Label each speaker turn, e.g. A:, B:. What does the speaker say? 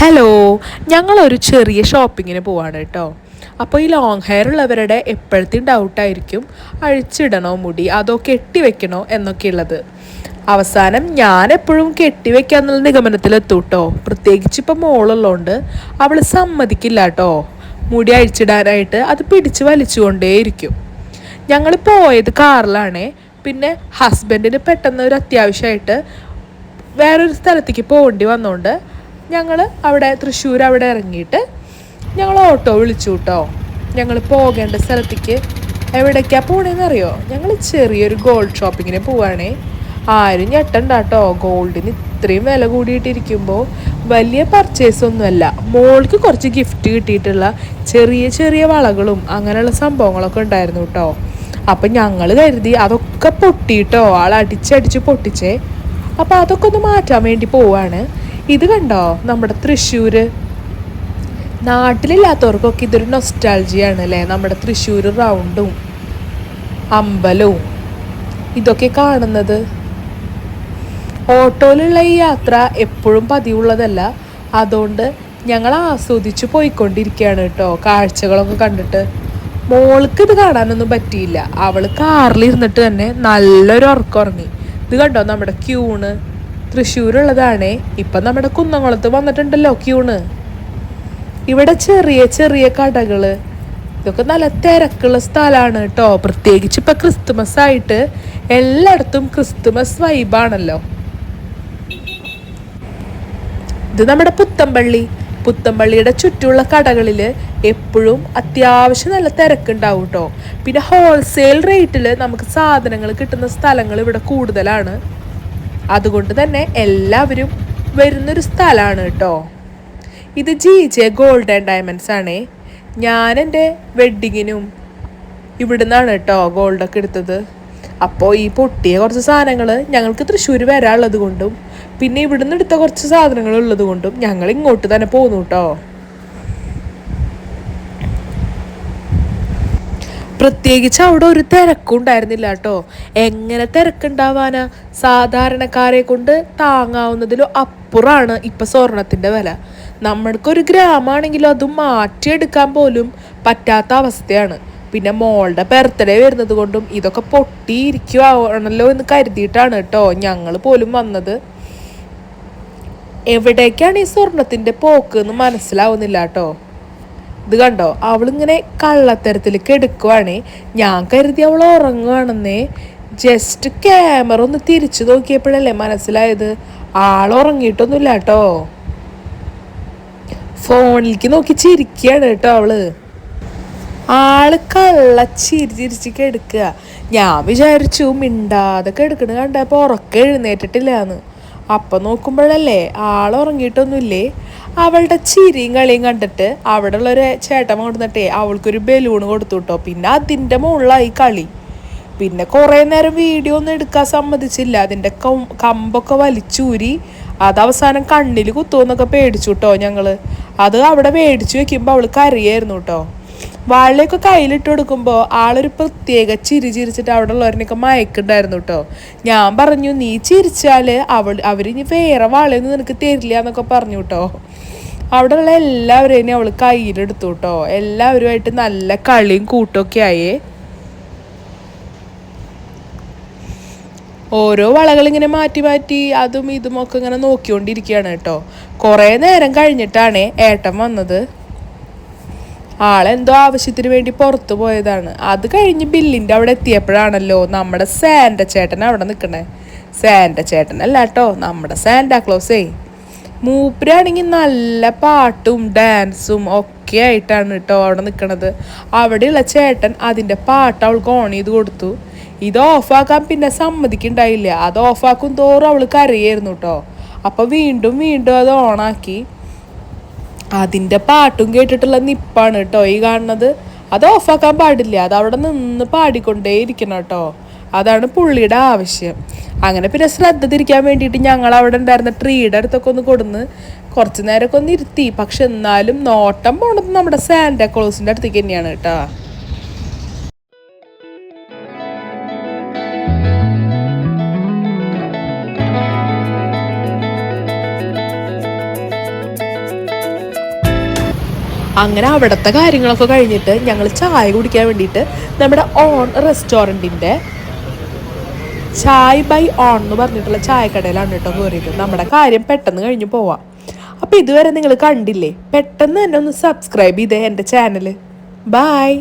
A: Hello ഞങ്ങളൊരു ചെറിയ ഷോപ്പിങ്ങിന് പോവാണ് കേട്ടോ അപ്പോൾ ഈ ലോങ് ഹെയർ ഉള്ളവരുടെ എപ്പോഴത്തെയും ഡൗട്ടായിരിക്കും അഴിച്ചിടണോ മുടി? അതോ കെട്ടിവെക്കണോ എന്നൊക്കെ ഉള്ളത് അവസാനം ഞാൻ എപ്പോഴും കെട്ടിവെക്കാന്നുള്ള നിഗമനത്തിലെത്തും കേട്ടോ പ്രത്യേകിച്ച് ഇപ്പോൾ മോളുള്ളതുകൊണ്ട് അവൾ സമ്മതിക്കില്ല കേട്ടോ മുടി അഴിച്ചിടാനായിട്ട് അത് പിടിച്ച് വലിച്ചുകൊണ്ടേയിരിക്കും. ഞങ്ങൾ പോയത് കാറിലാണേ. പിന്നെ ഹസ്ബൻഡിന് പെട്ടെന്ന് ഒരു അത്യാവശ്യമായിട്ട് വേറൊരു സ്ഥലത്തേക്ക് പോകേണ്ടി വന്നതുകൊണ്ട് ഞങ്ങൾ അവിടെ തൃശ്ശൂർ അവിടെ ഇറങ്ങിയിട്ട് ഞങ്ങൾ ഓട്ടോ വിളിച്ചു കേട്ടോ ഞങ്ങൾ പോകേണ്ട സ്ഥലത്തേക്ക് എവിടേക്കാണ് പോണേന്ന് അറിയോ ഞങ്ങൾ ചെറിയൊരു ഗോൾഡ് ഷോപ്പിങ്ങിന് പോവാണേ. ആരും ഞെട്ടണ്ട കേട്ടോ ഗോൾഡിന് ഇത്രയും വില കൂടിയിട്ടിരിക്കുമ്പോൾ വലിയ പർച്ചേസ് ഒന്നുമല്ല. മോൾക്ക് കുറച്ച് ഗിഫ്റ്റ് കിട്ടിയിട്ടുള്ള ചെറിയ ചെറിയ വളകളും അങ്ങനെയുള്ള സംഭവങ്ങളൊക്കെ ഉണ്ടായിരുന്നു കേട്ടോ അപ്പം ഞങ്ങൾ കരുതി അതൊക്കെ പൊട്ടിയിട്ടോ ആൾ അടിച്ചടിച്ച് പൊട്ടിച്ചേ. അപ്പം അതൊക്കെ ഒന്ന് മാറ്റാൻ വേണ്ടി പോവാണ്. ഇത് കണ്ടോ? നമ്മുടെ തൃശ്ശൂർ നാട്ടിലില്ലാത്തവർക്കൊക്കെ ഇതൊരു നൊസ്റ്റാൾജിയാണ് അല്ലേ നമ്മുടെ തൃശ്ശൂർ റൗണ്ടും അമ്പലവും ഇതൊക്കെ കാണുന്നത്. ഓട്ടോയിലുള്ള ഈ യാത്ര എപ്പോഴും പതിവുള്ളതല്ല. അതുകൊണ്ട് ഞങ്ങൾ ആസ്വദിച്ച് പോയിക്കൊണ്ടിരിക്കുകയാണ് കേട്ടോ കാഴ്ചകളൊക്കെ കണ്ടിട്ട്. മോൾക്ക് ഇത് കാണാനൊന്നും പറ്റിയില്ല. അവൾ കാറിലിരുന്നിട്ട് തന്നെ നല്ലൊരു ഉറക്കം ഇത് കണ്ടോ നമ്മുടെ ക്യൂണ്? തൃശ്ശൂരുള്ളതാണേ. ഇപ്പം നമ്മുടെ കുന്നംകുളത്ത് വന്നിട്ടുണ്ടല്ലോ ക്യൂണ്. ഇവിടെ ചെറിയ ചെറിയ കടകൾ ഇതൊക്കെ നല്ല തിരക്കുള്ള സ്ഥലമാണ് കേട്ടോ പ്രത്യേകിച്ച് ഇപ്പം ക്രിസ്തുമസ് ആയിട്ട് എല്ലായിടത്തും ക്രിസ്തുമസ് വൈബാണല്ലോ. ഇത് നമ്മുടെ പുത്തമ്പള്ളി. പുത്തമ്പള്ളിയുടെ ചുറ്റുമുള്ള കടകളിൽ എപ്പോഴും അത്യാവശ്യം നല്ല തിരക്കുണ്ടാവും കേട്ടോ പിന്നെ ഹോൾസെയിൽ റേറ്റിൽ നമുക്ക് സാധനങ്ങൾ കിട്ടുന്ന സ്ഥലങ്ങൾ ഇവിടെ കൂടുതലാണ്. അതുകൊണ്ട് തന്നെ എല്ലാവരും വരുന്നൊരു സ്ഥലമാണ് കേട്ടോ. ഇത് G J gold and diamonds ആണേ. ഞാൻ എന്റെ വെഡ്ഡിങ്ങിനും ഇവിടുന്നാണ് കേട്ടോ ഗോൾഡൊക്കെ എടുത്തത്. അപ്പോൾ ഈ പൊട്ടിയ കുറച്ച് സാധനങ്ങൾ ഞങ്ങൾക്ക് തൃശ്ശൂർ വരാനുള്ളത് കൊണ്ടും പിന്നെ ഇവിടുന്ന് എടുത്ത കുറച്ച് സാധനങ്ങൾ ഉള്ളത് കൊണ്ടും ഞങ്ങൾ ഇങ്ങോട്ട് തന്നെ പോന്നു കേട്ടോ. പ്രത്യേകിച്ച് അവിടെ ഒരു തിരക്കും ഉണ്ടായിരുന്നില്ല കേട്ടോ. എങ്ങനെ തിരക്കുണ്ടാവാനാ? സാധാരണക്കാരെ കൊണ്ട് താങ്ങാവുന്നതിലും അപ്പുറമാണ് ഇപ്പം സ്വർണത്തിന്റെ വില. നമ്മൾക്കൊരു ഗ്രാമമാണെങ്കിലും അത് മാറ്റിയെടുക്കാൻ പോലും പറ്റാത്ത അവസ്ഥയാണ്. പിന്നെ മോളുടെ ബർത്ത്ഡേ വരുന്നത് കൊണ്ടും ഇതൊക്കെ പൊട്ടിയിരിക്കുവാണല്ലോ എന്ന് കരുതിയിട്ടാണ് കേട്ടോ ഞങ്ങൾ പോലും വന്നത്. എവിടേക്കാണ് ഈ സ്വർണത്തിന്റെ പോക്ക് എന്ന് മനസ്സിലാവുന്നില്ല കേട്ടോ. ഇത് കണ്ടോ? അവളിങ്ങനെ കള്ളത്തരത്തിൽ കെടുക്കുവാണേ. ഞാൻ കരുതി അവൾ ഉറങ്ങുവാണെന്നേ. ജസ്റ്റ് ക്യാമറ ഒന്ന് തിരിച്ചു നോക്കിയപ്പോഴല്ലേ മനസ്സിലായത്? ആൾ ഉറങ്ങിയിട്ടൊന്നുമില്ല കേട്ടോ. ഫോണിലേക്ക് നോക്കി ചിരിക്കുകയാണ് കേട്ടോ അവൾ. ആൾ കള്ള ചിരി ചിരിച്ച് കെടുക്കുക. ഞാൻ വിചാരിച്ചു മിണ്ടാതെ എടുക്കണ കണ്ടപ്പോൾ ഉറക്കം എഴുന്നേറ്റിട്ടില്ലാന്ന്. അപ്പൊ നോക്കുമ്പോഴല്ലേ ആളുറങ്ങിയിട്ടൊന്നുമില്ലേ അവളുടെ ചിരിയും കളിയും കണ്ടിട്ട് അവിടെ ഉള്ളൊരു ചേട്ടൻ കൊടുത്തിട്ടേ അവൾക്കൊരു ബലൂൺ കൊടുത്തു കേട്ടോ പിന്നെ അതിന്റെ മുകളിലായി കളി. പിന്നെ കുറേ നേരം വീഡിയോ ഒന്നും എടുക്കാൻ സമ്മതിച്ചില്ല. അതിന്റെ കമ്പൊക്കെ വലിച്ചൂരി അത് അവസാനം കണ്ണിൽ കുത്തുമെന്നൊക്കെ പേടിച്ചു കേട്ടോ ഞങ്ങൾ. അത് അവിടെ മേടിച്ചു വെക്കുമ്പോൾ അവൾ കരയായിരുന്നു കേട്ടോ വാളിയൊക്കെ കയ്യിലിട്ട് കൊടുക്കുമ്പോൾ ആളൊരു പ്രത്യേക ചിരി ചിരിച്ചിട്ട് അവിടെ ഉള്ളവരനൊക്കെ മയക്കുണ്ടായിരുന്നു കേട്ടോ ഞാൻ പറഞ്ഞു നീ ചിരിച്ചാൽ അവൾ അവരിനി വേറെ വാളയൊന്നും നിനക്ക് തരില്ല എന്നൊക്കെ പറഞ്ഞു കേട്ടോ അവിടെയുള്ള എല്ലാവരെയും അവൾ കയ്യിലെടുത്തു കേട്ടോ എല്ലാവരുമായിട്ട് നല്ല കളിയും കൂട്ടൊക്കെ ആയേ. ഓരോ വളകളിങ്ങനെ മാറ്റി മാറ്റി അതും ഇതും ഒക്കെ ഇങ്ങനെ നോക്കിക്കൊണ്ടിരിക്കുകയാണ് കേട്ടോ കുറേ നേരം കഴിഞ്ഞിട്ടാണ് ഏട്ടൻ വന്നത്. ആളെന്തോ ആവശ്യത്തിന് വേണ്ടി പുറത്തു പോയതാണ്. അത് കഴിഞ്ഞ് ബില്ലിന്റെ അവിടെ എത്തിയപ്പോഴാണല്ലോ നമ്മുടെ സാൻഡ ചേട്ടൻ അവിടെ നിൽക്കണേ. സാൻഡ ചേട്ടൻ അല്ല കേട്ടോ നമ്മുടെ സാൻഡ ക്ലോസേ. മൂപ്പരാണെങ്കിൽ നല്ല പാട്ടും ഡാൻസും ഒക്കെ ആയിട്ടാണ് കേട്ടോ അവിടെ നിൽക്കണത്. അവിടെയുള്ള ചേട്ടൻ അതിന്റെ പാട്ട് അവൾക്ക് ഓൺ ചെയ്ത് കൊടുത്തു. ഇത് ഓഫാക്കാൻ പിന്നെ സമ്മതിക്കുണ്ടായില്ല. അത് ഓഫാക്കും തോറും അവൾ കരയായിരുന്നു കേട്ടോ. അപ്പോൾ വീണ്ടും വീണ്ടും അത് ഓണാക്കി. അതിന്റെ പാട്ടും കേട്ടിട്ടുള്ള നിപ്പാണ് കേട്ടോ ഈ കാണുന്നത്. അത് ഓഫാക്കാൻ പാടില്ല. അത് അവിടെ നിന്ന് പാടിക്കൊണ്ടേ ഇരിക്കണം കേട്ടോ അതാണ് പുള്ളിയുടെ ആവശ്യം. അങ്ങനെ പിന്നെ ശ്രദ്ധ തിരിക്കാൻ വേണ്ടിയിട്ട് ഞങ്ങൾ അവിടെ ഉണ്ടായിരുന്ന ട്രീയുടെ അടുത്തൊക്കെ ഒന്ന് കൊടുന്ന് കുറച്ച് നേരമൊക്കെ ഒന്ന് ഇരുത്തി. പക്ഷെ എന്നാലും നോട്ടം പോണത് നമ്മുടെ സാന്റാക്ലോസിന്റെ അടുത്തേക്ക് തന്നെയാണ് കേട്ടോ അങ്ങനെ അവിടുത്തെ കാര്യങ്ങളൊക്കെ കഴിഞ്ഞിട്ട് ഞങ്ങൾ ചായ കുടിക്കാൻ വേണ്ടിയിട്ട് നമ്മുടെ ഓൺ റെസ്റ്റോറന്റിന്റെ ചായ് ബൈ ഓൺ എന്ന് പറഞ്ഞിട്ടുള്ള ചായക്കടയിലാണ് കേട്ടോ കയറിയത്. നമ്മുടെ കാര്യം പെട്ടെന്ന് കഴിഞ്ഞ് പോവാം. അപ്പോൾ ഇതുവരെ നിങ്ങൾ കണ്ടില്ലേ? പെട്ടെന്ന് തന്നെ ഒന്ന് സബ്സ്ക്രൈബ് ചെയ്തേ എന്റെ ചാനൽ ബായ്